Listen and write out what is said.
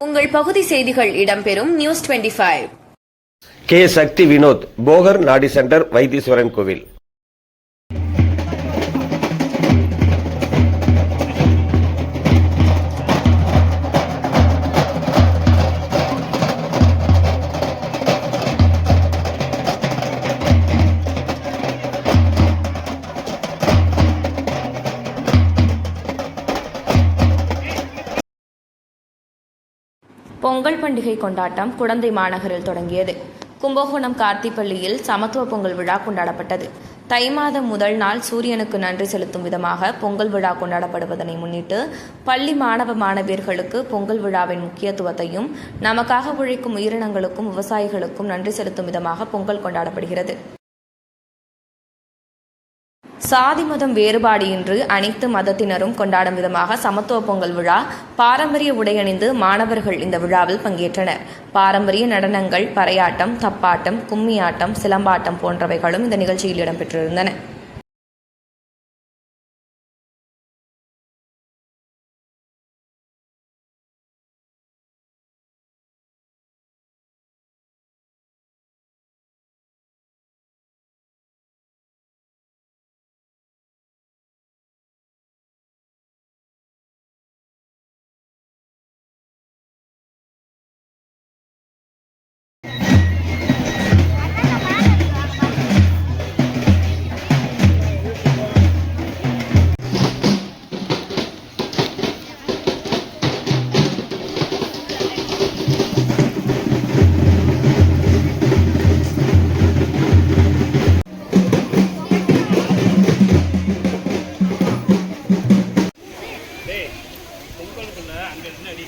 உங்கள் பகுதி செய்திகள் இடம்பெறும் news 25 K Sakthi Vinoth Bogar Nadi center Vaitheeswaran கோவில். பொங்கல் பண்டிகை கொண்டாட்டம் குடந்தை மாநகரில் தொடங்கியது. கும்பகோணம் கார்த்திப்பள்ளியில் சமத்துவ பொங்கல் விழா கொண்டாடப்பட்டது. தை மாதம் முதல் நாள் சூரியனுக்கு நன்றி செலுத்தும் விதமாக பொங்கல் விழா கொண்டாடப்படுவதனை முன்னிட்டு பள்ளி மாணவ மாணவியர்களுக்கு பொங்கல் விழாவின் முக்கியத்துவத்தையும் நமக்காக உழைக்கும் உயிரினங்களுக்கும் விவசாயிகளுக்கும் நன்றி செலுத்தும் விதமாக பொங்கல் கொண்டாடப்படுகிறது. சாதி மதம் வேறுபாடு இன்று அனைத்து மதத்தினரும் கொண்டாடும் விதமாக சமத்துவ பொங்கல் விழா பாரம்பரிய உடையணிந்து மாணவர்கள் இந்த விழாவில் பங்கேற்றனர். பாரம்பரிய நடனங்கள் பறையாட்டம் தப்பாட்டம் கும்மியாட்டம் சிலம்பாட்டம் போன்றவைகளும் இந்த நிகழ்ச்சியில் இடம்பெற்றிருந்தன. பொங்கலுக்குள்ள அங்கே என்ன அடி